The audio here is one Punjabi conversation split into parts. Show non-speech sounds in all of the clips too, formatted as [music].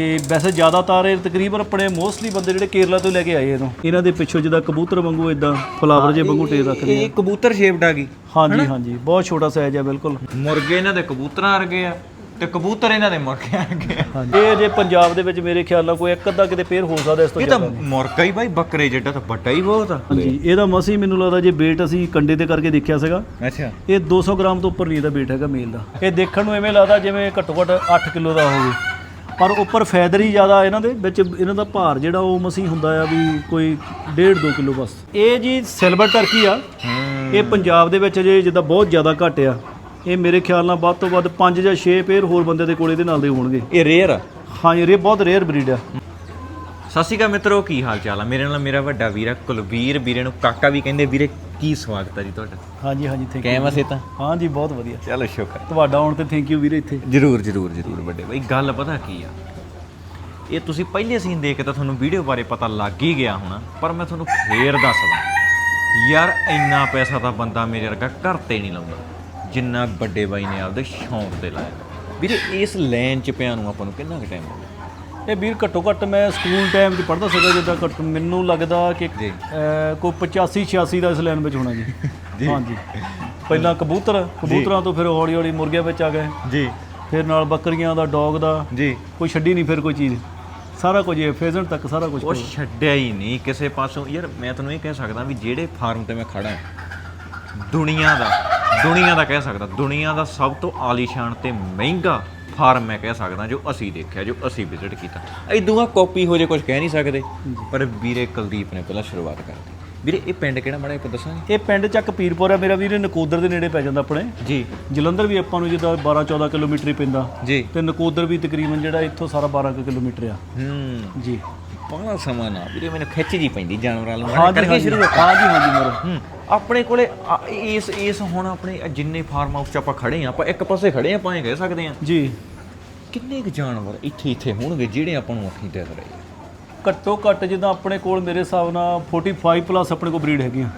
ਤੇ ਵੈਸੇ ਜ਼ਿਆਦਾਤਰ ਇਹ ਤਕਰੀਬਨ ਆਪਣੇ ਮੋਸਟਲੀ ਬੰਦੇ ਜਿਹੜੇ ਕੇਰਲਾ ਤੋਂ ਲੈ ਕੇ ਆਏ ਇਹਨੂੰ। ਇਹਨਾਂ ਦੇ ਪਿੱਛੋਂ ਜਿੱਦਾਂ ਕਬੂਤਰ ਵਾਂਗੂ ਇਦਾਂ ਫਲਾਵਰ ਜੇ ਵਾਂਗੂ ਟੇਰ ਰੱਖਦੇ ਆ। ਇਹ ਕਬੂਤਰ ਸ਼ੇਪਡ ਆ ਗਈ ਹਾਂਜੀ ਹਾਂਜੀ ਬਹੁਤ ਛੋਟਾ ਸਾਈਜ਼ ਆ ਬਿਲਕੁਲ। ਮੁਰਗੇ ਇਹਨਾਂ ਦੇ ਕਬੂਤਰਾਂ ਵਰਗੇ ਆ ਤੇ ਕਬੂਤਰ ਇਹਨਾਂ ਦੇ ਮੁਰਗਿਆਂ ਵਰਗੇ ਆ। ਇਹ ਜੇ ਪੰਜਾਬ ਦੇ ਵਿੱਚ ਮੇਰੇ ਖਿਆਲ ਨਾਲ ਕੋਈ ਇੱਕ ਅੱਧਾ ਕਿਤੇ ਪੇਰ ਹੋ ਸਕਦਾ ਇਸ ਤੋਂ ਇਹ ਤਾਂ ਜ਼ਿਆਦਾ ਮੁਰਗਾ ਹੀ ਬਾਈ ਬੱਕਰੇ ਜਿੱਡਾ ਤਾਂ ਵੱਡਾ ਹੀ ਬਹੁਤ ਆ। ਹਾਂਜੀ ਇਹਦਾ ਮਸੀ ਮੈਨੂੰ ਲੱਗਦਾ ਜੇ weight ਅਸੀਂ ਕੰਡੇ ਤੇ ਕਰਕੇ ਦੇਖਿਆ ਸੀਗਾ ਅੱਛਾ। ਇਹ 200 ਗ੍ਰਾਮ ਤੋਂ ਉੱਪਰ ਨਹੀਂ ਇਹਦਾ weight ਹੈਗਾ ਮੇਲ ਦਾ। ਇਹ ਦੇਖਣ ਨੂੰ ਐਵੇਂ ਲੱਗਦਾ ਜਿਵੇਂ ਘੱਟੋ ਘੱਟ 8 ਕਿਲੋ ਦਾ ਹੋਵੇ। ਪਰ ਉੱਪਰ ਫੈਦਰ ਹੀ ਜ਼ਿਆਦਾ ਇਹਨਾਂ ਦੇ ਵਿੱਚ ਇਹਨਾਂ ਦਾ ਭਾਰ ਜਿਹੜਾ ਉਹ ਮਸੀ ਹੁੰਦਾ ਆ ਵੀ ਕੋਈ 1.5 2 ਕਿਲੋ ਬਸ। ਇਹ ਜੀ ਸਿਲਵਰ ਟਰਕੀ ਆ। ਇਹ ਪੰਜਾਬ ਦੇ ਵਿੱਚ ਜੇ ਜਿੱਦਾਂ ਬਹੁਤ ਜ਼ਿਆਦਾ ਘੱਟ ਆ। ਇਹ ਮੇਰੇ ਖਿਆਲ ਨਾਲ ਵੱਧ ਤੋਂ ਵੱਧ 5 ਜਾਂ 6 ਪੇਰ ਹੋਰ ਬੰਦੇ ਦੇ ਕੋਲ ਇਹਦੇ ਨਾਲ ਦੇ ਹੋਣਗੇ। ਇਹ ਰੇਅਰ ਆ? ਹਾਂ ਇਹ ਬਹੁਤ ਰੇਅਰ ਬਰੀਡ ਆ। ਸਤਿ ਸ਼੍ਰੀ ਅਕਾਲ ਮਿੱਤਰੋ ਕੀ ਹਾਲ ਚਾਲ ਆ? ਮੇਰੇ ਨਾਲ ਮੇਰਾ ਵੱਡਾ ਵੀਰ ਕੁਲਵੀਰ। ਵੀਰੇ ਨੂੰ ਕਾਕਾ ਵੀ ਕਹਿੰਦੇ ਵੀਰੇ ਕੀ ਸਵਾਗਤ ਆ ਜੀ ਤੁਹਾਡਾ? ਹਾਂਜੀ ਹਾਂਜੀ ਥੈਂਕ ਯੂ ਕਹਿ ਸੇ ਤਾਂ ਹਾਂਜੀ ਬਹੁਤ ਵਧੀਆ। ਚਲੋ ਸ਼ੁਕਰ ਤੁਹਾਡਾ ਆਉਣ ਤੇ ਥੈਂਕ ਯੂ ਵੀਰੇ ਇੱਥੇ। ਜਰੂਰ ਜਰੂਰ ਜਰੂਰ ਵੱਡੇ ਬਾਈ। ਗੱਲ ਪਤਾ ਕੀ ਆ? ਇਹ ਤੁਸੀਂ ਪਹਿਲੇ ਸੀਨ ਦੇਖ ਕੇ ਤਾਂ ਤੁਹਾਨੂੰ ਵੀਡੀਓ ਬਾਰੇ ਪਤਾ ਲੱਗ ਹੀ ਗਿਆ ਹੋਣਾ ਪਰ ਮੈਂ ਤੁਹਾਨੂੰ ਫੇਰ ਦੱਸਦਾ। ਯਾਰ ਇੰਨਾ ਪੈਸਾ ਤਾਂ ਬੰਦਾ ਮੇਰੇ ਵਰਗਾ ਘਰ ਤੇ ਨਹੀਂ ਲਾਉਂਦਾ ਜਿੰਨਾ ਵੱਡੇ ਬਾਈ ਨੇ ਆਪਦੇ ਸ਼ੌਂਕ ਤੇ ਲਾਇਆ। ਵੀਰੇ ਇਸ ਲਾਈਨ 'ਚ ਪਿਆ ਨੂੰ ਆਪਾਂ ਨੂੰ ਕਿੰਨਾ ਕੁ ਟਾਈਮ ਹੋ ਗਿਆ? ਇਹ ਵੀਰ ਘੱਟੋ ਘੱਟ ਮੈਂ ਸਕੂਲ ਟਾਈਮ 'ਚ ਪੜ੍ਹਦਾ ਸੀਗਾ ਜਿੱਦਾਂ ਘੱਟ ਮੈਨੂੰ ਲੱਗਦਾ ਕਿ ਜੀ। ਅਹ, ਕੋਈ 85 86 ਦਾ ਇਸ ਲਾਈਨ ਵਿੱਚ ਹੋਣਾ [laughs] ਜੀ। ਹਾਂਜੀ। ਪਹਿਲਾਂ ਕਬੂਤਰ ਕਬੂਤਰਾਂ ਤੋਂ ਫਿਰ ਹੌਲੀ ਹੌਲੀ ਮੁਰਗਿਆਂ ਵਿੱਚ ਆ ਗਏ। ਜੀ। ਫਿਰ ਨਾਲ ਬੱਕਰੀਆਂ ਦਾ ਡੌਗ ਦਾ। ਜੀ। ਕੋਈ ਛੱਡੀ ਨਹੀਂ ਫਿਰ ਕੋਈ ਚੀਜ਼। ਸਾਰਾ ਕੁਝ ਇਹ ਫੇਜ਼ਨ ਤੱਕ ਸਾਰਾ ਕੁਝ ਉਹ ਛੱਡਿਆ ਹੀ ਨਹੀਂ ਕਿਸੇ ਪਾਸੋਂ। ਯਾਰ ਮੈਂ ਤੁਹਾਨੂੰ ਇਹ ਕਹਿ ਸਕਦਾ ਵੀ ਜਿਹੜੇ ਫਾਰਮ ਤੇ ਮੈਂ ਖੜਾ ਹਾਂ ਦੁਨੀਆ ਦਾ ਦੁਨੀਆ ਦਾ ਕਹਿ ਸਕਦਾ ਦੁਨੀਆ ਦਾ ਸਭ ਤੋਂ ਆਲੀਸ਼ਾਨ ਤੇ ਮਹਿੰਗਾ ਫਾਰਮ ਮੈਂ ਕਹਿ ਸਕਦਾ ਜੋ ਅਸੀਂ ਦੇਖਿਆ ਜੋ ਅਸੀਂ ਵਿਜ਼ਿਟ ਕੀਤਾ। ਇਦੋਂ ਆ ਕਾਪੀ ਹੋ ਜੇ ਕੁਝ ਕਹਿ ਨਹੀਂ ਸਕਦੇ। ਪਰ ਵੀਰੇ ਕੁਲਦੀਪ ਨੇ ਪਹਿਲਾਂ ਸ਼ੁਰੂਆਤ ਕਰਤੀ ਵੀਰੇ ਇਹ ਪਿੰਡ ਕਿਹੜਾ ਮਾੜਾ ਇੱਕ ਦੱਸਾਂਗੇ? ਇਹ ਪਿੰਡ ਚੱਕ ਪੀਰਪੁਰ ਆ ਮੇਰਾ ਵੀਰ ਇਹ ਨਕੋਦਰ ਦੇ ਨੇੜੇ ਪੈ ਜਾਂਦਾ ਆਪਣੇ। ਜੀ। ਜਲੰਧਰ ਵੀ ਆਪਾਂ ਨੂੰ ਜਿੱਦਾਂ 12 14 ਕਿਲੋਮੀਟਰ ਹੀ ਪੈਂਦਾ। ਜੀ। ਤੇ ਨਕੋਦਰ ਵੀ ਤਕਰੀਬਨ ਜਿਹੜਾ ਇੱਥੋਂ ਸਾਰਾ 12 ਕੁ ਕਿਲੋਮੀਟਰ ਆ। ਹੂੰ। ਜੀ। ਬੜਾ ਸਮਾਂ ਨਾ ਵੀਰੇ ਮੈਨੂੰ ਖਿੱਚ ਜੀ ਪੈਂਦੀ ਜਾਨਵਰਾਂ ਨੂੰ ਹਾਂਜੀ ਕਰਕੇ ਸ਼ੁਰੂ ਹਾਂਜੀ ਮੇਰਾ ਹੂੰ। ਆਪਣੇ ਕੋਲੇ ਇਸ ਇਸ ਹੁਣ ਆਪਣੇ ਜਿੰਨੇ ਫਾਰਮ ਹਾਊਸ 'ਚ ਆਪਾਂ ਖੜੇ ਆ ਆਪਾਂ ਇੱਕ ਪਾਸੇ ਖੜੇ ਆ ਆਪਾਂ ਇਹ ਕਹਿ ਸਕਦੇ ਆ। ਜੀ। ਕਿੰਨੇ ਕੁ ਜਾਨਵਰ ਇੱਥੇ ਇੱਥੇ ਹੋਣਗੇ ਜਿਹੜੇ ਆਪਾਂ ਨੂੰ ਅੱਖੀਂ ਦਿਖ ਰਹੇ ਆ? ਘੱਟੋ ਘੱਟ ਜਿੱਦਾਂ ਆਪਣੇ ਕੋਲ ਮੇਰੇ ਹਿਸਾਬ ਨਾਲ 45 ਪਲੱਸ ਆਪਣੇ ਕੋਲ ਬਰੀਡ ਹੈਗੀਆਂ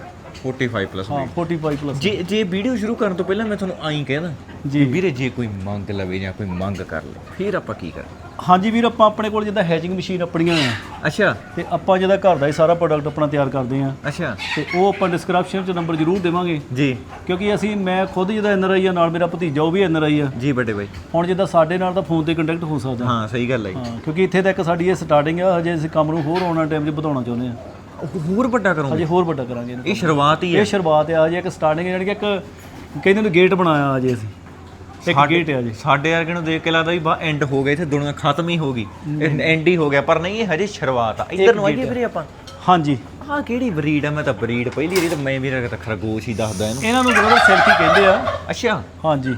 45 ਪਲੱਸ ਹਾਂ 45 ਪਲੱਸ ਜੇ ਜੇ ਵੀਡੀਓ ਸ਼ੁਰੂ ਕਰਨ ਤੋਂ ਪਹਿਲਾਂ ਮੈਂ ਤੁਹਾਨੂੰ ਆਈ ਕਹਿਦਾ ਜੀ। ਵੀਰੇ ਜੇ ਕੋਈ ਮੰਗ ਲਵੇ ਜਾਂ ਕੋਈ ਮੰਗ ਕਰ ਲੇ ਫਿਰ ਆਪਾਂ ਕੀ ਕਰਾਂ ਹਾਂਜੀ ਵੀਰ ਆਪਾਂ ਆਪਣੇ ਕੋਲ ਜਿੱਦਾਂ ਹੈਚਿੰਗ ਮਸ਼ੀਨ ਆਪਣੀਆਂ ਆ ਅੱਛਾ। ਤੇ ਆਪਾਂ ਜਿਹਦਾ ਘਰ ਦਾ ਹੀ ਸਾਰਾ ਪ੍ਰੋਡਕਟ ਆਪਣਾ ਤਿਆਰ ਕਰਦੇ ਆ ਅੱਛਾ। ਤੇ ਉਹ ਆਪਾਂ ਡਿਸਕ੍ਰਿਪਸ਼ਨ 'ਚ ਨੰਬਰ ਜ਼ਰੂਰ ਦੇਵਾਂਗੇ। ਜੀ। ਕਿਉਂਕਿ ਅਸੀਂ ਮੈਂ ਖੁਦ ਜਿਹਦਾ ਐਨ ਆਈ ਆ ਨਾਲ ਮੇਰਾ ਭਤੀਜਾ ਉਹ ਵੀ ਐਨ ਆਈ ਆ। ਜੀ ਵੱਡੇ ਬਾਈ। ਹੁਣ ਜਿੱਦਾਂ ਸਾਡੇ ਨਾਲ ਤਾਂ ਫੋਨ ਤੇ ਕੰਟੈਕਟ ਹੋ ਸਕਦਾ। ਹਾਂ ਸਹੀ ਗੱਲ ਹੈ ਜੀ। ਹਾਂ ਕਿਉਂਕਿ ਇੱਥੇ ਤੱਕ ਸਾਡੀ ਇਹ ਸਟਾਰਟਿੰਗ ਆ ਹਜੇ ਅਸੀਂ ਕੰਮ ਨੂੰ ਹੋਰ ਆਉਣਾ ਟਾਈਮ 'ਚ ਵਧਾਉਣਾ ਚਾਹੁੰਦੇ ਆ ਹੋਰ ਵੱਡਾ ਕਰੂੰਗੇ। ਹਜੇ ਹੋਰ ਵੱਡਾ ਕਰਾਂਗੇ ਇਹਨੂੰ। ਇਹ ਸ਼ੁਰੂਆਤ ਹੀ ਹੈ। ਇਹ ਸ਼ੁਰੂਆਤ ਆ ਹਜੇ ਇੱਕ ਸਟਾਰਟਿੰਗ ਜਾਨੀ ਕਿ ਇੱਕ ਕਹਿੰਦੇ ਨੂੰ ਗੇਟ ਬਣਾਇਆ ਹਜੇ ਅਸੀਂ। ਇੱਕ ਗੇਟ ਆ ਜੀ। ਸਾਡੇ ਵਰਗੇ ਨੂੰ ਦੇਖ ਕੇ ਲੱਗਦਾ ਵੀ ਬਾ ਐਂਡ ਹੋ ਗਿਆ ਇੱਥੇ ਦੁਨੀਆ ਖਤਮ ਹੀ ਹੋ ਗਈ। ਐਂਡ ਹੀ। ਹੋ ਗਿਆ ਪਰ ਨਹੀਂ ਇਹ ਹਜੇ ਸ਼ੁਰੂਆਤ ਆ। ਇੱਧਰ ਨੂੰ ਆਈਏ ਵੀਰੇ ਆਪਾਂ। ਹਾਂਜੀ। ਆਹ ਕਿਹੜੀ ਬਰੀਡ ਆ? ਮੈਂ ਤਾਂ ਬਰੀਡ ਪਹਿਲੀ ਵਾਰੀ ਤਾਂ ਮੈਂ ਵੀ ਤਾਂ ਖਰਗੋਸ਼ ਹੀ ਦੱਸਦਾ ਇਹਨੂੰ। ਇਹਨਾਂ ਨੂੰ ਬਰਦਰ ਸਿਲਕੀ ਕਹਿੰਦੇ ਆ। ਅੱਛਾ। ਹਾਂਜੀ।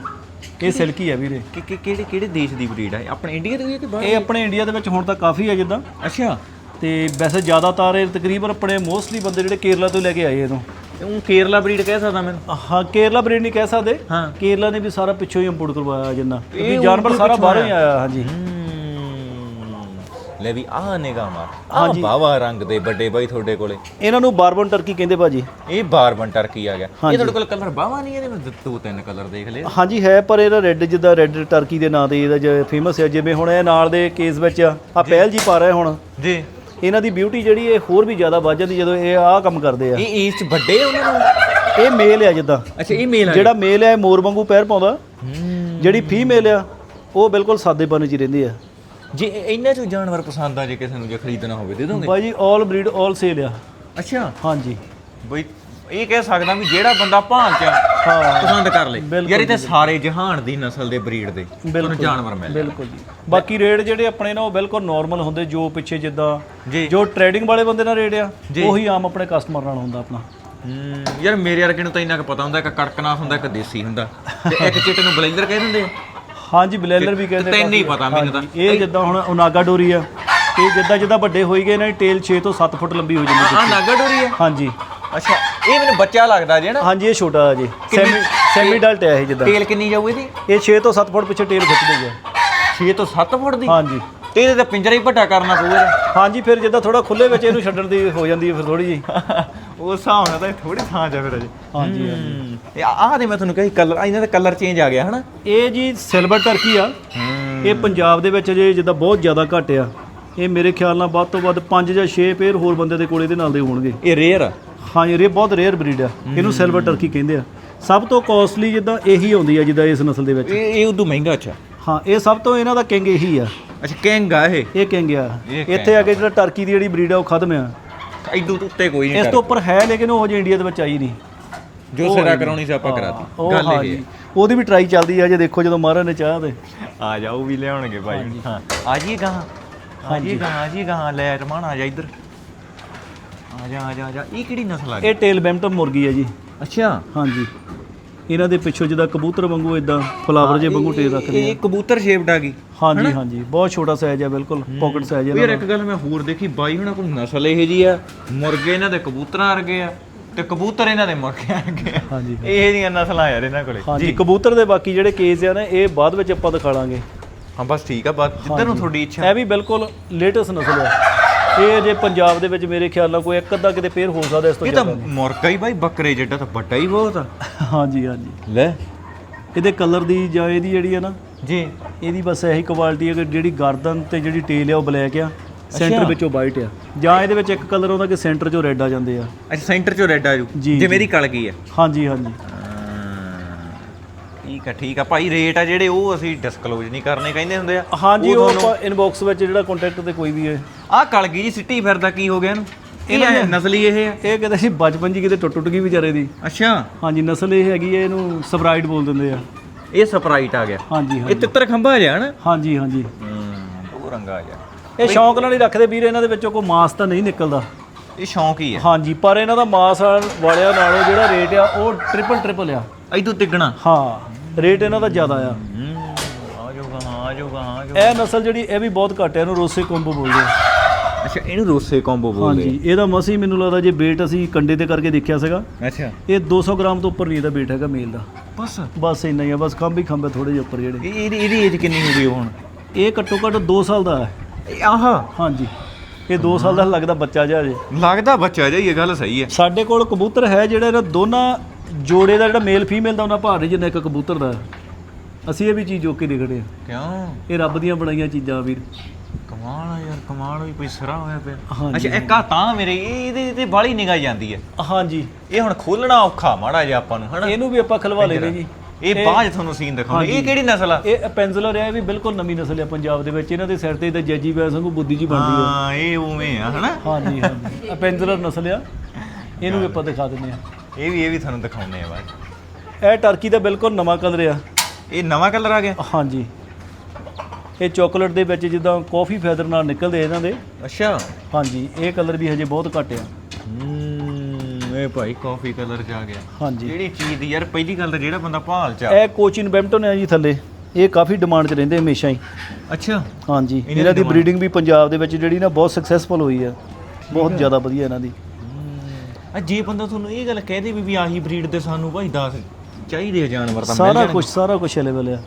ਇਹ ਸਿਲਕੀ ਆ ਵੀਰੇ। ਕਿ ਕਿ- ਕਿਹੜੇ ਕਿਹੜੇ ਦੇਸ਼ ਦੀ ਬਰੀਡ ਆ? ਇਹ? ਆਪਣੇ ਇੰਡੀਆ ਦੀ ਹੈ ਕਿ ਬਾਹਰ ਇਹ ਆਪਣੇ ਇੰਡੀਆ ਦੇ ਵਿੱਚ ਹੁਣ ਤਾਂ ਕਾਫੀ ਆ ਜਿੱਦਾਂ। ਅੱਛਾ। ਤੇ ਵੈਸੇ ਜ਼ਿਆਦਾਤਰ ਇਹ ਤਕਰੀਬਨ ਆਪਣੇ ਮੋਸਟਲੀ ਬੰਦੇ ਜਿਹੜੇ ਕੇਰਲਾ ਤੋਂ ਲੈ ਕੇ ਆਏ ਇਹਨੂੰ ਉਹ ਕੇਰਲਾ ਬਰੀਡ ਕਹਿ ਸਕਦਾ ਮੈਨੂੰ। ਹਾਂ ਕੇਰਲਾ ਬਰੀਡ ਨਹੀਂ ਕਹਿ ਸਕਦੇ। ਹਾਂ। ਕੇਰਲਾ ਨੇ ਵੀ ਸਾਰਾ ਪਿੱਛੋਂ ਹੀ ਇੰਪੋਰਟ ਕਰਵਾਇਆ ਜਿੰਨਾ। ਕਿਉਂਕਿ ਜਾਨਵਰ ਸਾਰਾ ਬਾਹਰੋਂ ਹੀ ਆਇਆ। ਹਾਂਜੀ। ਲੈ ਵੀ ਆਹ ਨਿਗਾਹ। ਮਾਰ ਆਹ ਬਾਵਾ ਰੰਗ ਦੇ ਵੱਡੇ ਬਾਈ ਤੁਹਾਡੇ ਕੋਲੇ। ਇਹਨਾਂ ਨੂੰ ਬਾਰਬਨ ਟਰਕੀ ਕਹਿੰਦੇ ਭਾਜੀ। ਇਹ ਬਾਰਬਨ ਟਰਕੀ ਆ ਗਿਆ। ਇਹ ਤੁਹਾਡੇ ਕੋਲ ਕਲਰ ਬਾਵਾ ਨਹੀਂ ਇਹਦੇ ਵਿੱਚ? ਦੋ ਤਿੰਨ ਕਲਰ ਦੇਖ ਲਏ। ਹਾਂਜੀ ਹੈ ਪਰ ਇਹਦਾ ਰੈੱਡ ਜਿੱਦਾਂ ਰੈੱਡ ਟਰਕੀ ਦੇ ਨਾਂ ਤੇ ਇਹਦਾ ਫੇਮਸ ਹੈ ਜਿਵੇਂ ਹੁਣ ਇਹ ਨਾਲ ਦੇ ਕੇਸ ਵਿੱਚ ਆ ਪਹਿਲ ਜੀ ਪਾ ਰਹੇ ਹੁਣ। ਜੀ। ਇਹਨਾਂ ਦੀ ਬਿਊਟੀ ਜਿਹੜੀ ਇਹ ਹੋਰ ਵੀ ਜ਼ਿਆਦਾ ਵੱਧ ਜਾਂਦੀ ਜਦੋਂ ਇਹ ਆਹ ਕੰਮ ਕਰਦੇ ਆ। ਇਹ ਏਜ ਵੱਡੇ ਆ ਉਹਨਾਂ ਨੂੰ? ਇਹ ਮੇਲ ਆ ਜਿੱਦਾਂ। ਅੱਛਾ ਇਹ ਮੇਲ ਆ ਜਿਹੜਾ ਮੇਲ ਆ ਇਹ ਮੋਰ ਵਾਂਗੂ ਪੈਰ ਪਾਉਂਦਾ। ਜਿਹੜੀ ਫੀਮੇਲ ਆ ਉਹ ਬਿਲਕੁਲ ਸਾਦੇਪਨ ਚ ਹੀ ਰਹਿੰਦੀ ਆ। ਜੇ ਇਹ- ਇਹਨਾਂ ਚੋਂ ਜਾਨਵਰ ਪਸੰਦ ਆ ਜੇ ਕਿਸੇ ਨੂੰ ਜੇ ਖਰੀਦਣਾ ਹੋਵੇ ਦੇ ਦੋਗੇ? ਬਾਈ ਜੀ 올 ਬਰੀਡ 올 ਸੇਲ ਆ। ਅੱਛਾ। ਹਾਂਜੀ। ਬਈ ਇਹ ਕਹਿ ਸਕਦਾ ਵੀ ਜਿਹੜਾ ਬੰਦਾ ਭਾਲ ਚ ਹਾਂ ਪਸੰਦ ਕਰ ਲੇ ਬਿਲਕੁਲ ਯਾਰ ਇਹ ਤੇ ਸਾਰੇ ਜਹਾਨ ਦੀ ਨਸਲ ਦੇ ਬਰੀਡ ਦੇ। ਤੁਹਾਨੂੰ ਜਾਨਵਰ ਮਿਲ ਬਿਲਕੁਲ ਜੀ। ਬਾਕੀ ਰੇਟ ਜਿਹੜੇ ਆਪਣੇ ਨਾ ਉਹ ਬਿਲਕੁਲ ਨਾਰਮਲ ਹੁੰਦੇ ਜੋ ਪਿੱਛੇ ਜਿੱਦਾਂ ਜੀ। ਜੋ ਟ੍ਰੇਡਿੰਗ ਵਾਲੇ ਬੰਦੇ ਨਾਲ ਰੇਟ ਆ ਉਹੀ ਆਮ ਆਪਣੇ ਕਸਟਮਰ ਨਾਲ ਹੁੰਦਾ ਆਪਣਾ। ਹਮ, ਯਾਰ ਮੇਰੇ ਵਰਗੇ ਨੂੰ ਤਾਂ ਇੰਨਾ ਕੁ ਪਤਾ ਹੁੰਦਾ ਇੱਕ ਕੜਕਨਾਥ ਹੁੰਦਾ ਇੱਕ ਦੇਸੀ ਹੁੰਦਾ। ਤੇ ਇੱਕ ਚਿੱਟੇ ਨੂੰ ਬਲੇਂਦਰ ਕਹਿ ਦਿੰਦੇ ਆ। ਹਾਂਜੀ ਬਲੇਲਰ ਵੀ ਕਹਿੰਦੇ ਤੈਨੂੰ ਹੀ ਪਤਾ ਮੈਨੂੰ ਤਾਂ। ਇਹ ਜਿੱਦਾਂ ਹੁਣ ਉਨਾਗਾ ਡੋਰੀ ਆ ਇਹ ਜਿੱਦਾਂ ਜਿੱਦਾਂ ਵੱਡੇ ਹੋਈ ਗਏ ਇਹਨਾਂ ਦੀ ਟੇਲ 6 ਤੋਂ 7 ਫੁੱਟ ਲੰਬੀ ਹੋ ਜਾਂਦੀ ਆਹ ਨਾਗਾ ਡੋਰੀ ਆ? ਹਾਂਜੀ। ਅੱਛਾ ਇਹ ਮੈਨੂੰ ਬੱਚਾ ਲੱਗਦਾ ਜੇ ਨਾ। ਹਾਂਜੀ ਇਹ ਛੋਟਾ ਜੀ। ਸੈਮੀ ਸੈਮੀ ਡਲਟ ਹੈ ਇਹ ਜਿੱਦਾਂ। ਤੇਲ ਕਿੰਨੀ ਜਾਊ ਇਹਦੀ? ਇਹ 6 ਤੋਂ 7 ਫੁੱਟ ਪਿੱਛੇ ਟੇਲ ਖਿੱਚ ਦੇਗਾ 6 ਤੋਂ 7 ਫੁੱਟ ਦੀ? ਹਾਂਜੀ। ਤੇ ਇਹਦੇ ਤਾਂ ਪਿੰਜਰਾ ਹੀ ਵੱਡਾ ਕਰਨਾ ਪਊਗਾ ਹਾਂਜੀ ਫਿਰ ਜਿੱਦਾਂ ਥੋੜਾ ਖੁੱਲੇ ਵਿੱਚ ਇਹਨੂੰ ਛੱਡਣ ਦੀ ਹੋ ਜਾਂਦੀ ਹੈ ਫਿਰ ਥੋੜੀ ਜੀ ਉਸ ਹਿਸਾਬ ਨਾਲ ਤਾਂ ਥੋੜੀ ਥਾਂ ਜਾ ਫਿਰ ਅਜੇ। ਹਾਂਜੀ ਇਹ ਆਹ ਦੇ ਮੈਂ ਤੁਹਾਨੂੰ ਕਹੀ ਕਲਰ ਇਹਨਾਂ ਦਾ ਕਲਰ ਚੇਂਜ ਆ ਗਿਆ ਹਨਾ? ਇਹ ਜੀ ਸਿਲਵਰ ਟਰਕੀ ਆ। ਹੂੰ। ਇਹ ਪੰਜਾਬ ਦੇ ਵਿੱਚ ਜੇ ਜਿੱਦਾਂ ਬਹੁਤ ਜ਼ਿਆਦਾ ਘੱਟ ਆ। ਇਹ ਮੇਰੇ ਖਿਆਲ ਨਾਲ ਵੱਧ ਤੋਂ ਵੱਧ 5 ਜਾਂ 6 ਪੇਅਰ ਹੋਰ ਬੰਦੇ ਦੇ ਕੋਲ ਇਹਦੇ ਨਾਲ ਦੇ ਹੋਣਗੇ। ਇਹ ਰੇਅਰ ਆ। ਹਾਂ ਇਹ ਬਹੁਤ ਰੇਅਰ ਬਰੀਡ ਆ। ਇਹਨੂੰ ਸਿਲਵਰ ਟਰਕੀ ਕਹਿੰਦੇ ਆ। ਸਭ ਤੋਂ ਕਾਸਟਲੀ ਜਿੱਦਾਂ ਇਹੀ ਆਉਂਦੀ ਆ ਜਿੱਦਾਂ ਇਸ ਨਸਲ ਦੇ ਵਿੱਚ। ਇਹ ਇਹ ਉਦੋਂ ਮਹਿੰਗਾ ਅੱਛਾ। ਹਾਂ ਇਹ ਸਭ ਤੋਂ ਇਹਨਾਂ ਦਾ ਕਿੰਗ ਇਹੀ ਆ। ਅੱਛਾ ਕਿੰਗ ਆ ਇਹ? ਇਹ ਕਿੰਗ ਆ। ਇਹ ਇੱਥੇ ਆ ਕੇ ਜਿਹੜਾ ਟਰਕੀ ਦੀ ਜਿਹੜੀ ਬਰੀਡ ਆ ਉਹ ਖਤਮ ਆ। ਇਦੋਂ ਉੱਤੇ ਕੋਈ ਨਹੀਂ ਇਸ ਤੋਂ ਉੱਪਰ ਹੈ ਲੇਕਿਨ ਉਹ ਜੇ ਇੰਡੀਆ ਦੇ ਵਿੱਚ ਆਈ ਨਹੀਂ। ਜੋ ਸਿਰਾ ਕਰਾਉਣੀ ਸੀ ਆਪਾਂ ਕਰਾਤੀ ਉਹ ਗੱਲ ਹਾਂ ਇਹ ਜੀ ਉਹਦੀ ਵੀ ਟਰਾਈ ਚੱਲਦੀ ਆ ਜੇ ਦੇਖੋ ਜਦੋਂ ਮਹਾਰਾਜ ਨੇ ਚਾਹ ਤੇ। ਆ ਜਾਓ ਵੀ ਲਿਆਉਣਗੇ ਭਾਈ। ਹਾਂ। ਆ ਜੀ ਗਾਂ ਆ ਜੀ ਗਾਂ ਆ ਜੀ ਗਾਂ ਲੈ ਰਮਾਨ ਆ ਜਾ ਇੱਧਰ। ਆ ਜਾ ਆ ਜਾ ਆ ਜਾ ਇਹ ਕਿਹੜੀ ਨਸਲ ਆ ਗਈ? ਇਹ ਟੇਲ ਬੈਂਪਟਨ ਮੁਰਗੀ ਆ ਜੀ। ਅੱਛਾ। ਹਾਂਜੀ। ਇਹਨਾਂ ਦੇ ਪਿੱਛੋਂ ਜਿੱਦਾਂ ਕਬੂਤਰ ਵਾਂਗੂ ਇਦਾਂ ਫਲਾਵਰ ਜੇ ਵਾਂਗੂ ਟੇਲ ਰੱਖਦੇ ਆ। ਇਹ ਕਬੂਤਰ ਸ਼ੇਪਡ ਆ ਗਈ। ਹਾਂਜੀ ਹਾਂਜੀ। ਬਹੁਤ ਛੋਟਾ ਸਾਈਜ਼ ਆ ਬਿਲਕੁਲ। ਪਾਕਟ ਸਾਈਜ਼ ਯਾਰ ਇੱਕ ਗੱਲ ਮੈਂ ਹੋਰ ਦੇਖੀ ਬਾਈ ਹੁਣਾਂ ਕੋਲ ਨਸਲ ਇਹ ਜੀ ਆ। ਮੁਰਗੇ ਇਹਨਾਂ ਦੇ ਕਬੂਤਰਾਂ ਵਰਗੇ ਆ ਤੇ ਕਬੂਤਰ ਇਹਨਾਂ ਦੇ ਮੁਰਗੇ ਵਰਗੇ ਆ। ਹਾਂਜੀ। ਇਹ ਜੀਆਂ ਨਸਲਾਂ ਯਾਰ ਇਹਨਾਂ ਕੋਲੇ। ਹਾਂਜੀ ਕਬੂਤਰ ਦੇ ਬਾਕੀ ਜਿਹੜੇ ਕੇਸ ਆ ਨਾ ਇਹ ਬਾਅਦ ਵਿੱਚ ਆਪਾਂ ਦਿਖਾ ਲਾਂਗੇ। ਹਾਂ ਬਸ ਠੀਕ ਆ ਬਾਤ ਜਿੱਦਾਂ ਨੂੰ ਤੁਹਾਡੀ ਇੱਛਾ। ਇਹ ਵੀ ਬਿਲਕੁਲ ਲੇਟੈਸਟ ਨਸਲ ਆ। ਇਹ ਜੇ ਪੰਜਾਬ ਦੇ ਵਿੱਚ ਮੇਰੇ ਖਿਆਲ ਨਾਲ ਕੋਈ ਇੱਕ ਅੱਧਾ ਕਿਤੇ ਪੇਅਰ ਹੋ ਸਕਦਾ ਇਸ ਤੋਂ ਇਹ ਤਾਂ ਮੁਰਗਾ ਹੀ ਬਾਈ ਬੱਕਰੇ ਜਿੱਡਾ ਤਾਂ ਵੱਡਾ ਹੀ ਬਹੁਤ ਆ। ਹਾਂਜੀ ਹਾਂਜੀ। ਲੈ। ਇਹਦੇ ਕਲਰ ਦੀ ਜਾਂ ਇਹਦੀ ਜਿਹੜੀ ਆ ਨਾ ਜੀ। ਇਹਦੀ ਬਸ ਇਹੀ ਕੁਆਲਿਟੀ ਹੈ ਕਿ ਜਿਹੜੀ ਗਰਦਨ ਤੇ ਜਿਹੜੀ ਟੇਲ ਆ ਉਹ ਬਲੈਕ ਆ ਸੈਂਟਰ ਵਿੱਚੋਂ ਵਾਈਟ ਆ। ਜਾਂ ਇਹਦੇ ਵਿੱਚ ਇੱਕ ਕਲਰ ਆਉਂਦਾ ਕਿ ਸੈਂਟਰ 'ਚੋਂ ਰੈੱਡ ਆ ਜਾਂਦੇ ਆ। ਅੱਛਾ ਸੈਂਟਰ ਚੋਂ ਰੈੱਡ ਆ ਜੂ। ਜੀ, ਜੇ। ਮੇਰੀ ਕਲ ਗਈ ਆ। ਹਾਂਜੀ ਹਾਂਜੀ। ਠੀਕ ਆ ਠੀਕ ਆ। ਭਾਈ ਰੇਟ ਆ ਜਿਹੜੇ ਉਹ ਅਸੀਂ ਡਿਸਕਲੋਜ਼ ਨਹੀਂ ਕਰਨੇ ਕਹਿੰਦੇ ਹੁੰਦੇ ਆ। ਹਾਂਜੀ ਉਹ ਆਪਾਂ ਇਨਬਾਕਸ ਵਿੱਚ ਜਿਹੜਾ ਕੰਟੈਕਟ ਤੇ ਕੋਈ ਵੀ ਹੈ। ਆਹ ਕਲ ਗਈ ਜੀ ਸਿੱਟੀ ਫਿਰਦਾ ਕੀ ਹੋ ਗਿਆ ਇਹਨੂੰ? ਇਹ ਨਸਲੀ ਇਹ ਆ। ਇਹ ਕਹਿੰਦੇ ਸੀ ਬਚਪਨ ਜੀ ਕਿਤੇ ਟੁੱਟ ਟੁੱਟ ਗਈ ਵਿਚਾਰੇ ਦੀ। ਅੱਛਾ। ਹਾਂਜੀ ਨਸਲ ਇਹ ਹੈਗੀ ਹੈ ਇਹਨੂੰ ਸਪਰਾਈਟ ਬੋਲ ਦਿੰਦੇ ਆ। ਇਹ ਸਪਰਾਈਟ ਆ ਗਿਆ। ਹਾਂਜੀ ਇਹ ਤਿੱਤਰ ਖੰਭਾ ਜਿਹਾ ਨਾ? ਹਾਂਜੀ ਹਾਂਜੀ। ਹੂੰ ਉਹ ਰੰਗਾ ਜਿਹਾ ਇਹ ਸ਼ੌਂਕ ਨਾਲ ਹੀ ਰੱਖਦੇ ਵੀਰ ਇਹਨਾਂ ਦੇ ਵਿੱਚੋਂ ਕੋਈ ਮਾਸ ਤਾਂ ਨਹੀਂ ਨਿਕਲਦਾ। ਇਹ ਸ਼ੌਂਕ ਹੀ ਆ। ਹਾਂਜੀ ਪਰ ਇਹਨਾਂ ਦਾ ਮਾਸ ਵਾਲਿਆਂ ਨਾਲੋਂ ਜਿਹੜਾ ਰੇਟ ਆ ਉਹ ਟ੍ਰਿਪਲ ਟ੍ਰਿਪਲ ਆ। ਇਦੋਂ ਤਿੱਗਣਾ। ਹਾਂ ਰੇਟ ਇਹਨਾਂ ਦਾ ਜ਼ਿਆਦਾ ਆ। ਹੂੰ ਆ ਜਾਊਗਾ ਹਾਂ ਆ ਜਾਊਗਾ ਹਾਂ ਆ ਜਾਊਗਾ। ਇਹ ਨਸਲ ਜਿਹੜੀ ਇਹ ਵੀ ਬਹੁਤ ਘੱਟ ਹੈ ਇਹਨੂੰ ਰੋਸੇ ਕੋਂਬੋ ਬੋਲਦੇ ਆ। ਅੱਛਾ ਇਹਨੂੰ ਰੋਸੇ ਕੰਬੋ ਬੋਲਦੇ। ਹਾਂਜੀ ਇਹਦਾ ਮਸੀ ਮੈਨੂੰ ਲੱਗਦਾ ਜੇ weight ਅਸੀਂ ਕੰਡੇ ਤੇ ਕਰਕੇ ਦੇਖਿਆ ਸੀਗਾ ਅੱਛਾ। ਇਹ 200 ਗ੍ਰਾਮ ਤੋਂ ਉੱਪਰ ਨਹੀਂ ਇਹਦਾ weight ਹੈਗਾ ਮੇਲ ਦਾ। ਬਸ। ਬਸ ਇੰਨਾ ਹੀ ਆ ਬਸ ਖੰਭ ਹੀ ਖੰਭ ਹੈ ਥੋੜੇ ਜਿਹੇ ਉੱਪਰ ਜਿਹੜੇ। ਇਹ ਇਹਦੀ ਇਹਦੀ ਏਜ ਕਿੰਨੀ ਹੋ ਗਈ ਹੁਣ? ਇਹ ਘੱਟੋ ਘੱਟ 2 ਸਾਲ ਦਾ ਹੈ। ਆਹਾ। ਹਾਂਜੀ। ਇਹ 2 ਸਾਲ ਦਾ ਲੱਗਦਾ ਬੱਚਾ ਜਿਹਾ ਜੇ। ਲੱਗਦਾ ਬੱਚਾ ਜਿਹਾ ਇਹ ਗੱਲ ਸਹੀ ਹੈ। ਸਾਡੇ ਕੋਲ ਕਬੂਤਰ ਹੈ ਜਿਹੜਾ ਇਹਨਾਂ ਦੋਨਾਂ ਜੋੜੇ ਦਾ ਜਿਹੜਾ ਮੇਲ ਫੀਮੇਲ ਦਾ ਉਹਨਾਂ ਭਾਰ ਨਹੀਂ ਜਿੰਨਾ ਇੱਕ ਕਬੂਤਰ ਦਾ। ਅਸੀਂ ਇਹ ਵੀ ਚੀਜ਼ ਜੋਕ ਕੇ ਦੇਖਦੇ ਆ ਕਿਉਂ? ਇਹ ਰੱਬ ਦੀਆਂ ਬਣਾਈਆਂ ਚੀਜ਼ਾਂ ਵੀਰ। ਕਮਾਲ ਆ ਯਾਰ ਕਮਾਲ ਵੀ ਕੋਈ ਸਿਰਾ ਹੋਇਆ ਪਿਆ। ਹਾਂਜੀ। ਅੱਛਾ ਇੱਕ ਆ ਤਾਂ ਮੇਰੇ ਇਹ- ਇਹਦੇ ਤੇ ਬਾਲੀ ਨਿਗਾਹ ਜਾਂਦੀ ਹੈ। ਹਾਂਜੀ। ਇਹ ਹੁਣ ਖੋਲਣਾ ਔਖਾ ਮਾੜਾ ਜਿਹਾ ਆਪਾਂ ਨੂੰ ਹਨਾ? ਇਹਨੂੰ ਵੀ ਆਪਾਂ ਖਲਵਾ ਲੈਨੇ ਜੀ। ਇਹ ਬਾਅਦ 'ਚ ਤੁਹਾਨੂੰ ਸੀਨ ਦਿਖਾਉਂਦੇ। ਇਹ ਕਿਹੜੀ ਨਸਲ ਆ? ਇਹ ਪੈਂਜ਼ਲਰ ਹੈ ਇਹ ਵੀ ਬਿਲਕੁਲ ਨਵੀਂ ਨਸਲ ਹੈ ਪੰਜਾਬ ਦੇ ਵਿੱਚ। ਇਹਨਾਂ ਦੇ ਸਿਰ ਤੇ ਤਾਂ ਜੈਜੀ ਵੈਸ ਵਾਂਗੂ ਬੁੱਧੀ ਜੀ ਬਣਦੀ ਹੈ ਹਾਂ ਇਹ ਉਵੇਂ ਆ ਹਨਾ? ਹਾਂਜੀ ਹਾਂਜੀ। ਇਹ ਪੈਂਜ਼ਲਰ ਨਸਲ ਆ। ਇਹਨੂੰ ਵੀ ਆਪਾਂ ਦਿਖਾ ਦਿੰਦੇ ਆ ਇਹ ਵੀ ਇਹ ਵੀ ਤੁਹਾਨੂੰ ਦਿਖਾਉਂਦੇ ਆ ਬਾਅਦ। 'ਚ। ਇਹ ਟਰਕੀ ਦਾ ਬਿਲਕੁਲ ਨਵਾਂ ਕਲਰ ਆ। ਇਹ ਨਵਾਂ ਕਲਰ ਆ ਗਿਆ? ਹਾਂਜੀ। ਇਹ ਚਾਕਲੇਟ ਦੇ ਵਿੱਚ ਜਿੱਦਾਂ ਕਾਫੀ ਫੈਦਰ ਨਾਲ ਨਿਕਲਦੇ ਇਹਨਾਂ ਦੇ। ਅੱਛਾ। ਹਾਂਜੀ ਇਹ ਕਲਰ ਵੀ ਹਜੇ ਬਹੁਤ ਘੱਟ ਆ। ਹੂੰ ਇਹ ਭਾਈ ਕਾਫੀ ਕਲਰ ਆ ਗਿਆ। ਹਾਂਜੀ। ਜਿਹੜੀ ਚੀਜ਼ ਦੀ ਯਾਰ ਪਹਿਲੀ ਗੱਲ ਤਾਂ ਜਿਹੜਾ ਬੰਦਾ ਭਾਲ ਚ ਆ। ਇਹ ਕੋਚਿਨ ਬੈਂਪਟਨ ਹੈ ਜੀ ਥੱਲੇ। ਇਹ ਕਾਫੀ ਡਿਮਾਂਡ 'ਚ ਰਹਿੰਦੇ ਹਮੇਸ਼ਾ ਹੀ। ਅੱਛਾ। ਹਾਂਜੀ ਇਹਨਾਂ ਇਹਨਾਂ ਦੀ ਬਰੀਡਿੰਗ ਵੀ ਪੰਜਾਬ ਦੇ ਵਿੱਚ ਜਿਹੜੀ ਨਾ ਬਹੁਤ ਸਕਸੈਸਫੁਲ ਹੋਈ ਆ। ਬਹੁਤ ਜ਼ਿਆਦਾ ਵਧੀਆ ਇਹਨਾਂ ਦੀ। ਆ ਜੇ ਬੰਦਾ ਤੁਹਾਨੂੰ ਇਹ ਗੱਲ ਕਹਿ ਦੇ ਵੀ ਵੀ ਆਹੀ ਬਰੀਡ ਦੇ ਸਾਨੂੰ ਭਾਈ 10 ਚਾਹੀਦੇ ਆ ਜਾਨਵਰ ਤਾਂ ਮਿਲ ਸਾਰਾ ਜਾਣਗੇ। ਕੁਝ ਸਾਰਾ ਕੁਝ ਅਵੇਲੇਬਲ ਆ।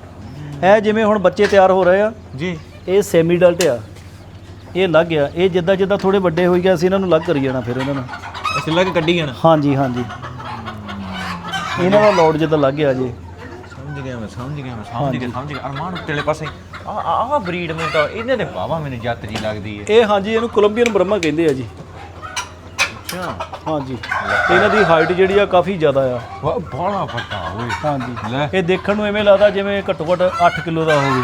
ਇਹ ਜਿਵੇਂ ਹੁਣ ਬੱਚੇ ਤਿਆਰ ਹੋ ਰਹੇ ਆ। ਜੀ। ਇਹ ਸੈਮੀ ਡਲਟ ਆ। ਇਹ ਲੱਗ ਗਿਆ ਇਹ ਜਿੱਦਾਂ ਜਿੱਦਾਂ ਥੋੜੇ ਵੱਡੇ ਹੋਈ ਗਏ ਅਸੀਂ ਇਹਨਾਂ ਨੂੰ ਲੱਗ ਕਰੀ ਜਾਣਾ ਫਿਰ ਇਹਨਾਂ ਨੂੰ। ਅਸੀਂ ਲੱਗ ਕੱਢੀ ਜਾਣਾ। ਹਾਂਜੀ ਹਾਂਜੀ। ਇਹਨਾਂ ਦਾ ਲੋਡ ਜਿੱਦਾਂ ਲੱਗ ਗਿਆ ਜੀ। ਸਮਝ ਗਿਆ ਮੈਂ ਸਮਝ ਗਿਆ ਮੈਂ ਸਮਝ ਗਿਆ ਸਮਝ ਗਿਆ। ਅਰਮਾਨ ਉੱਤੇਲੇ ਪਾਸੇ। ਆ ਆ ਬਰੀਡ ਮੈਨੂੰ ਤਾਂ ਇਹਨੇ ਦੇ ਪਾਵਾ ਮੈਨੂੰ ਜੱਤ ਜੀ ਲੱਗਦੀ ਹੈ ਇਹ ਹਾਂਜੀ ਇਹਨੂੰ ਕੋਲੰਬੀਅਨ ਬ੍ਰਹਮਾ ਕਹਿੰਦੇ ਆ ਜੀ। ਅੱਛਾ। ਹਾਂਜੀ। ਇਹਨਾਂ ਦੀ ਹਾਈਟ ਜਿਹੜੀ ਆ ਕਾਫੀ ਜ਼ਿਆਦਾ ਆ। ਬਾਲਾ ਵੱਡਾ ਓਏ। ਹਾਂਜੀ। ਲੈ। ਇਹ ਦੇਖਣ ਨੂੰ ਐਵੇਂ ਲੱਗਦਾ ਜਿਵੇਂ ਘੱਟੋ ਘੱਟ 8 ਕਿਲੋ ਦਾ ਹੋਵੇ।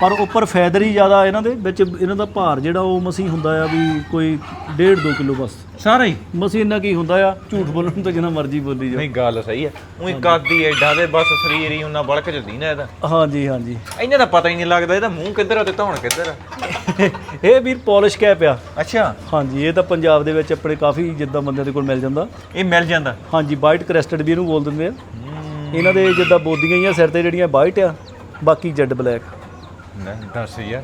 ਪਰ ਉੱਪਰ ਫੈਦਰ ਹੀ ਜ਼ਿਆਦਾ ਇਹਨਾਂ ਦੇ ਵਿੱਚ ਇਹਨਾਂ ਦਾ ਭਾਰ ਜਿਹੜਾ ਉਹ ਮਸੀਂ ਹੁੰਦਾ ਆ ਵੀ ਕੋਈ 1.5 2 ਕਿਲੋ ਬਸ। ਸਾਰਾ ਹੀ? ਮਸੀਂ ਇੰਨਾ ਕੀ ਹੁੰਦਾ ਆ ਝੂਠ ਬੋਲਣ ਨੂੰ ਤਾਂ ਜਿੰਨਾ ਮਰਜ਼ੀ ਬੋਲੀ ਜਾ ਨਹੀਂ ਗੱਲ ਸਹੀ ਹੈ ਉਹੀ ਕਾਦੀ ਐਡਾ ਦੇ ਬਸ ਸਰੀਰ ਹੀ ਉਹਨਾਂ ਬਲਕ ਚ ਨਾ ਇਹਦਾ। ਹਾਂਜੀ ਹਾਂਜੀ। ਇਹਨਾਂ ਦਾ ਪਤਾ ਹੀ ਨਹੀਂ ਲੱਗਦਾ ਇਹਦਾ ਮੂੰਹ ਕਿੱਧਰ ਆ ਤੇ ਧੌਣ ਕਿੱਧਰ ਆ? ਇਹ ਵੀਰ ਪਾਲਿਸ਼ ਕੈਪ ਆ। ਅੱਛਾ। ਹਾਂਜੀ ਇਹ ਤਾਂ ਪੰਜਾਬ ਦੇ ਵਿੱਚ ਆਪਣੇ ਕਾਫੀ ਜਿੱਦਾਂ ਬੰਦਿਆਂ ਦੇ ਕੋਲ ਮਿਲ ਜਾਂਦਾ। ਇਹ ਮਿਲ ਜਾਂਦਾ? ਹਾਂਜੀ ਵਾਈਟ ਕ੍ਰੈਸਟਡ ਵੀ ਇਹਨੂੰ ਬੋਲ ਦਿੰਦੇ ਆ। ਇਹਨਾਂ ਦੇ ਜਿੱਦਾਂ ਬੋਦੀਆਂ ਹੀ ਆ ਸਿਰ ਤੇ ਜਿਹੜੀਆਂ ਵਾਈਟ ਆ ਬਾਕੀ ਜੈਡ ਬਲੈਕ ਦੱਸ ਯਾਰ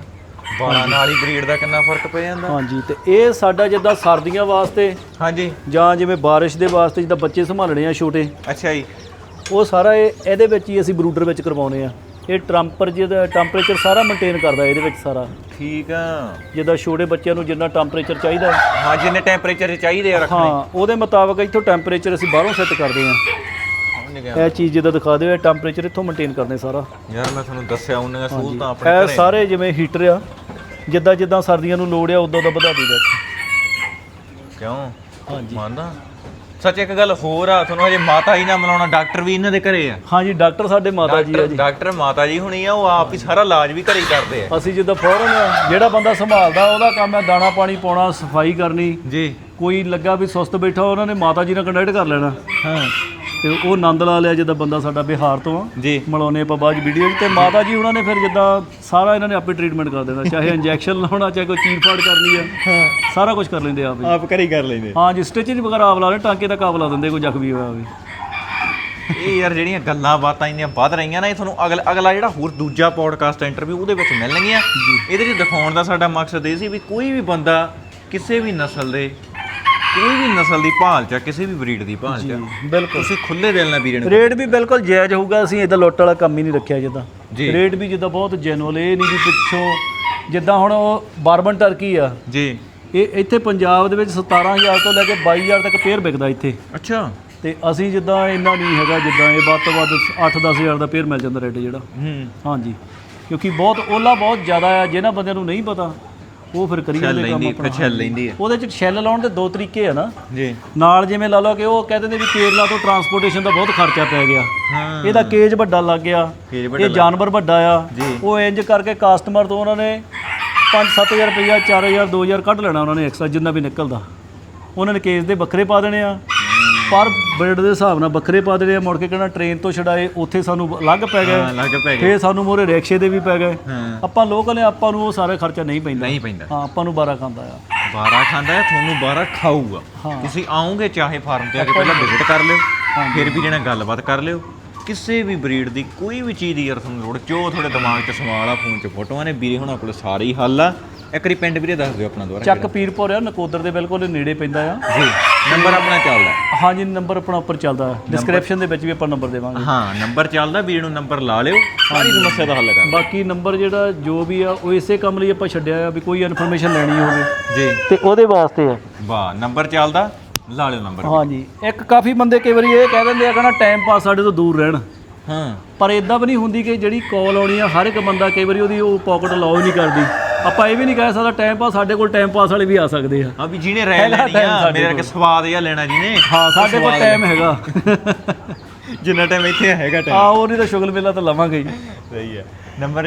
ਬਾਲਾਂ ਨਾਲ ਹੀ ਬਰੀਡ ਦਾ ਕਿੰਨਾ ਫ਼ਰਕ ਪੈ ਜਾਂਦਾ। ਹਾਂਜੀ ਤੇ ਇਹ ਸਾਡਾ ਜਿੱਦਾਂ ਸਰਦੀਆਂ ਵਾਸਤੇ ਹਾਂਜੀ। ਜਾਂ ਜਿਵੇਂ ਬਾਰਿਸ਼ ਦੇ ਵਾਸਤੇ ਜਿੱਦਾਂ ਬੱਚੇ ਸੰਭਾਲਣੇ ਆ ਛੋਟੇ ਅੱਛਾ ਜੀ। ਉਹ ਸਾਰਾ ਇਹ ਇਹਦੇ ਵਿੱਚ ਹੀ ਅਸੀਂ ਬਰੂਡਰ ਵਿੱਚ ਕਰਵਾਉਨੇ ਆ। ਇਹ ਟੈਂਪਰ ਜਿਹਦਾ ਟੈਂਪਰੇਚਰ ਸਾਰਾ ਮੇਨਟੇਨ ਕਰਦਾ ਇਹਦੇ ਵਿੱਚ ਸਾਰਾ। ਠੀਕ ਆ। ਜਿੱਦਾਂ ਛੋਟੇ ਬੱਚਿਆਂ ਨੂੰ ਜਿੰਨਾ ਟੈਂਪਰੇਚਰ ਚਾਹੀਦਾ। ਹਾਂ ਜਿੰਨੇ ਟੈਂਪਰੇਚਰ ਚਾਹੀਦੇ ਆ ਰੱਖਣੇ। ਹਾਂ ਉਹਦੇ ਮੁਤਾਬਕ ਇੱਥੋਂ ਟੈਂਪਰੇਚਰ ਅਸੀਂ ਬਾਹਰੋਂ ਸੈੱਟ ਕਰਦੇ ਆ। ਇਹ ਚੀਜ਼ ਜਿੱਦਾਂ ਦਿਖਾ ਦਿਓ ਇਹ ਟੈਂਪਰੇਚਰ ਇੱਥੋਂ ਮੇਨਟੇਨ ਕਰਨੇ ਸਾਰਾ। ਯਾਰ ਮੈਂ ਤੁਹਾਨੂੰ ਦੱਸਿਆ ਉਹਨੇ ਸਹੂਲਤਾਂ ਆਪਣੇ ਇਹ ਸਾਰੇ ਜਿਵੇਂ ਹੀਟਰ ਆ ਜਿੱਦਾਂ ਜਿੱਦਾਂ ਸਰਦੀਆਂ ਨੂੰ ਲੋੜ ਆ ਉਦੋਂ ਦਾ ਵਧਾ ਦਈਦਾ ਕਿਉਂ? ਹਾਂਜੀ। ਮੰਨਦਾ? ਸੱਚ ਇੱਕ ਗੱਲ ਹੋਰ ਆ ਤੁਹਾਨੂੰ ਹਜੇ ਮਾਤਾ ਜੀ ਨਾਲ ਮਿਲਾਉਣਾ ਡਾਕਟਰ ਵੀ ਇਹਨਾਂ ਦੇ ਘਰੇ ਆ। ਹਾਂਜੀ ਡਾਕਟਰ ਸਾਡੇ ਮਾਤਾ ਜੀ ਆ ਜੀ। ਡਾਕਟਰ ਮਾਤਾ ਜੀ ਹੁਣੀ ਆ ਉਹ ਆਪ ਹੀ ਸਾਰਾ ਇਲਾਜ ਵੀ ਘਰੇ ਹੀ ਕਰਦੇ ਆ। ਅਸੀਂ ਜਿੱਦਾਂ ਫੌਰਨ ਜਿਹੜਾ ਬੰਦਾ ਸੰਭਾਲਦਾ ਉਹਦਾ ਕੰਮ ਹੈ ਦਾਣਾ ਪਾਣੀ ਪਾਉਣਾ ਸਫ਼ਾਈ ਕਰਨੀ। ਜੀ। ਕੋਈ ਲੱਗਾ ਵੀ ਸੁਸਤ ਬੈਠਾ ਉਹਨਾਂ ਨੇ ਮਾਤਾ ਜੀ ਨਾਲ ਕੰਟੈਕਟ ਕਰ ਲੈਣਾ। ਹਾਂ। ਤੇ ਉਹ ਆਨੰਦ ਲਾ ਲਿਆ ਜਿੱਦਾਂ ਬੰਦਾ ਸਾਡਾ ਬਿਹਾਰ ਤੋਂ ਆ। ਜੀ। ਮਿਲਾਉਣੇ ਆਪਾਂ ਬਾਅਦ ਵੀਡੀਓ ਤੇ ਮਾਤਾ ਜੀ ਉਹਨਾਂ ਨੇ ਫਿਰ ਜਿੱਦਾਂ ਸਾਰਾ ਇਹਨਾਂ ਨੇ ਆਪੇ ਟ੍ਰੀਟਮੈਂਟ ਕਰ ਦੇਣਾ ਚਾਹੇ ਇੰਜੈਕਸ਼ਨ ਲਾਉਣਾ ਚਾਹੇ ਕੋਈ ਚੀਰ ਫਾੜ ਕਰਨੀ ਆ। ਸਾਰਾ ਕੁਝ ਕਰ ਲੈਂਦੇ ਆ ਆਪ ਹੀ। ਆਪ ਘਰੇ ਹੀ ਕਰ ਲੈਂਦੇ। ਹਾਂ ਜੀ ਸਟਿਚਿੰਗ ਵਗੈਰਾ ਆਪ ਲਾ ਲੈਣ ਟਾਂਕੇ ਤੱਕ ਆਪ ਲਾ ਦਿੰਦੇ ਕੋਈ ਜ਼ਖਮੀ ਹੋਇਆ ਹੋਵੇ। ਇਹ ਯਾਰ ਜਿਹੜੀਆਂ ਗੱਲਾਂ ਬਾਤਾਂ ਇੰਨੀਆਂ ਵੱਧ ਰਹੀਆਂ ਨਾ ਇਹ ਤੁਹਾਨੂੰ ਅਗਲਾ ਅਗਲਾ ਜਿਹੜਾ ਹੋਰ ਦੂਜਾ ਪੋਡਕਾਸਟ ਇੰਟਰਵਿਊ ਉਹਦੇ ਵਿੱਚ ਮਿਲਣਗੀਆਂ। ਇਹਦੇ 'ਚ ਦਿਖਾਉਣ ਦਾ ਸਾਡਾ ਮਕਸਦ ਇਹ ਸੀ ਵੀ ਕੋਈ ਵੀ ਬੰਦਾ ਕਿਸੇ ਵੀ ਨਸਲ ਦੇ ਕੋਈ ਵੀ ਨਸਲ ਦੀ ਭਾਲ ਚ ਕਿਸੇ ਵੀ ਬਰੀਡ ਦੀ ਭਾਲ ਚ ਬਿਲਕੁਲ। ਤੁਸੀਂ ਖੁੱਲੇ ਦਿਲ ਨਾਲ ਵੀਰੇ ਨੂੰ ਰੇਟ ਵੀ ਬਿਲਕੁਲ ਜਾਇਜ਼ ਹੋਊਗਾ ਅਸੀਂ ਇਦਾਂ ਲੁੱਟ ਵਾਲਾ ਕੰਮ ਹੀ ਨਹੀਂ ਰੱਖਿਆ ਜਿੱਦਾਂ। ਰੇਟ ਵੀ ਜਿੱਦਾਂ ਬਹੁਤ ਜੈਨੂਅਲ ਇਹ ਨਹੀਂ ਵੀ ਪਿੱਛੋਂ ਜਿੱਦਾਂ ਹੁਣ ਉਹ ਬਾਰਬਨ ਟਰਕੀ ਆ। ਜੀ। ਇਹ ਇੱਥੇ ਪੰਜਾਬ ਦੇ ਵਿੱਚ 17000 ਤੋਂ ਲੈ ਕੇ 22000 ਤੱਕ ਪੇਅਰ ਵਿਕਦਾ ਇੱਥੇ। ਅੱਛਾ। ਤੇ ਅਸੀਂ ਜਿੱਦਾਂ ਇੰਨਾ ਨਹੀਂ ਹੈਗਾ ਜਿੱਦਾਂ ਇਹ ਵੱਧ ਤੋਂ ਵੱਧ 8-10000 ਦਾ ਪੇਅਰ ਮਿਲ ਜਾਂਦਾ ਰੇਟ ਜਿਹੜਾ। ਹੂੰ। ਹਾਂਜੀ। ਕਿਉਂਕਿ ਬਹੁਤ ਓਲਾ ਬਹੁਤ ਜ਼ਿਆਦਾ ਆ ਜਿਹਨਾਂ ਬੰਦਿਆਂ ਨੂੰ ਨਹੀਂ ਪਤਾ ਉਹ ਫਿਰ ਕਰੀ ਛੱਲ ਜਾਂਦੇ ਕੰਮ ਲੈਂਦੀ ਆਪਣਾ। ਫਿਰ ਛੱਲ ਲੈਂਦੀ ਹੈ। ਉਹਦੇ ਚ ਸ਼ੈੱਲ ਲਾਉਣ ਦੇ ਦੋ ਤਰੀਕੇ ਆ ਨਾ। ਜੀ। ਨਾਲ ਜਿਵੇਂ ਲਾ ਲਓ ਕਿ ਉਹ ਕਹਿੰਦੇ ਨੇ ਵੀ ਕੇਰਲਾ ਤੋਂ ਟਰਾਂਸਪੋਰਟੇਸ਼ਨ ਦਾ ਬਹੁਤ ਖਰਚਾ ਪੈ ਗਿਆ। ਹਾਂ। ਇਹਦਾ ਕੇਜ ਵੱਡਾ ਲੱਗ ਗਿਆ। ਕੇਜ ਵੱਡਾ ਇਹ ਜਾਨਵਰ ਵੱਡਾ ਆ। ਜੀ। ਉਹ ਇੰਜ ਕਰਕੇ ਕਸਟਮਰ ਤੋਂ ਉਹਨਾਂ ਨੇ 5-7000 ਰੁਪਇਆ 4000 2000 ਕੱਢ ਲੈਣਾ ਉਹਨਾਂ ਨੇ ਐਕਸਟਰਾ ਜਿੰਨਾ ਵੀ ਨਿਕਲਦਾ। ਉਹਨਾਂ ਨੇ ਕੇਜ ਦੇ ਵੱਖਰੇ ਪਾ ਦੇਣੇ ਆ। ਪਰ ਬ੍ਰੇਡ ਦੇ ਹਿਸਾਬ ਨਾਲ ਵੱਖਰੇ ਪਾ ਦੇਣੇ ਆ ਮੁੜ ਕੇ ਕਹਿੰਦਾ ਟ੍ਰੇਨ ਤੋਂ ਛਡਾਏ ਉੱਥੇ ਸਾਨੂੰ ਅਲੱਗ ਪੈ ਹਾਂ ਗਏ ਪੈ ਫੇਰ ਸਾਨੂੰ ਮੋਰੇ ਰਿਕਸ਼ੇ ਦੇ ਵੀ ਪੈ ਗਏ। ਹਾਂ। ਆਪਾਂ ਲੋਕਲ ਨੇ ਆਪਾਂ ਨੂੰ ਉਹ ਸਾਰਾ ਖਰਚਾ ਨਹੀਂ ਪੈਂਦਾ। ਨਹੀਂ ਪੈਂਦਾ। ਹਾਂ ਆਪਾਂ ਨੂੰ ਬਾਰਾ ਖਾਂਦਾ ਆ। 12 ਖਾਂਦਾ ਹੈ ਤੁਹਾਨੂੰ 12 ਖਾਊਗਾ। ਹਾਂ। ਤੁਸੀਂ ਆਓਗੇ ਚਾਹੇ ਫਾਰਮ ਤੇ ਆ ਕੇ ਪਹਿਲਾਂ ਵਿਜ਼ਿਟ ਕਰ ਲਿਓ ਫਿਰ ਵੀ ਜਿਹੜਾ ਗੱਲਬਾਤ ਕਰ ਲਿਓ। ਕਿਸੇ ਵੀ ਬਰੀਡ ਦੀ ਕੋਈ ਵੀ ਚੀਜ਼ ਦੀ ਯਾਰ ਤੁਹਾਨੂੰ ਲੋੜ ਜੋ ਤੁਹਾਡੇ ਦਿਮਾਗ 'ਚ ਸਵਾਲ ਆ ਫੋਨ 'ਚ ਫੋਟੋਆਂ ਨੇ ਵੀਰੇ ਹੁਣਾਂ ਕੋਲ ਸਾਰੇ ਹੀ ਹੱਲ ਆ। ਇੱਕ ਵਾਰੀ ਪਿੰਡ ਵੀਰੇ ਦੱਸ ਦਿਓ ਆਪਣਾ ਦੁਬਾਰਾ ਚੱਕ ਪੀਰਪੁਰ ਆ ਨਕੋਦਰ ਦੇ ਬਿਲਕੁਲ ਨੇੜੇ ਪੈਂਦਾ ਆ। ਜੀ। ਨੰਬਰ ਆਪਣਾ ਚੱਲਦਾ। ਹਾਂਜੀ ਨੰਬਰ ਆਪਣਾ ਉੱਪਰ ਚੱਲਦਾ। ਡਿਸਕ੍ਰਿਪਸ਼ਨ ਦੇ ਵਿੱਚ ਵੀ ਆਪਾਂ ਨੰਬਰ ਦੇਵਾਂਗੇ। ਹਾਂ ਨੰਬਰ ਚੱਲਦਾ ਵੀਰੇ ਨੂੰ ਨੰਬਰ ਲਾ ਲਿਓ। ਸਾਰੀ ਸਮੱਸਿਆ ਦਾ ਹੱਲ ਕਰ ਬਾਕੀ ਨੰਬਰ ਜਿਹੜਾ ਜੋ ਵੀ ਆ ਉਹ ਇਸੇ ਕੰਮ ਲਈ ਆਪਾਂ ਛੱਡਿਆ ਆ ਵੀ ਕੋਈ ਇਨਫੋਰਮੇਸ਼ਨ ਲੈਣੀ ਹੋਵੇ। ਜੀ। ਤੇ ਉਹਦੇ ਵਾਸਤੇ ਆ। ਵਾਹ ਨੰਬਰ ਚੱਲਦਾ ਲਾ ਲਿਓ ਨੰਬਰ ਹਾਂਜੀ। ਇੱਕ ਕਾਫੀ ਬੰਦੇ ਕਈ ਵਾਰੀ ਇਹ ਕਹਿ ਦਿੰਦੇ ਆ ਕਹਿੰਦਾ ਟਾਈਮ ਪਾਸ ਸਾਡੇ ਤੋਂ ਦੂਰ ਰਹਿਣ। ਹਾਂ। ਪਰ ਇਦਾਂ ਵੀ ਨਹੀਂ ਹੁੰਦੀ ਕਿ ਜਿਹੜੀ ਕਾਲ ਆਉਣੀ ਆ ਹਰ ਇੱਕ ਬੰਦਾ ਕਈ ਵਾਰੀ ਉਹਦੀ ਉਹ ਪਾਕਟ ਹੀ ਨਹੀਂ ਕਰਦੀ। ਆਪਾਂ ਇਹ ਵੀ ਨਹੀਂ ਕਹਿ ਸਕਦਾ ਟਾਈਮ ਪਾਸ ਸਾਡੇ ਕੋਲ ਟਾਈਮ ਪਾਸ ਵਾਲੇ ਵੀ ਆ ਸਕਦੇ ਆ। ਆ ਵੀ ਜਿਹਨੇ ਰਹਿ ਹੈਗਾ ਲੈਣੀ time ਆ ਸਾਡੇ ਮੇਰੇ ਕੇ ਸਵਾਦ ਜਿਹਾ ਲੈਣਾ ਜਿਹਨੇ। ਹਾਂ ਸਾਡੇ ਕੋਲ ਟਾਈਮ ਹੈਗਾ। ਜਿੰਨਾ ਟਾਈਮ ਇੱਥੇ ਹੈਗਾ ਆ ਉਹ ਨਹੀਂ ਤਾਂ ਸ਼ੁਗਲ ਮੇਲਾ ਤਾਂ ਲਵਾਂਗੇ ਹੀ। ਸਹੀ ਹੈ। ਨੰਬਰ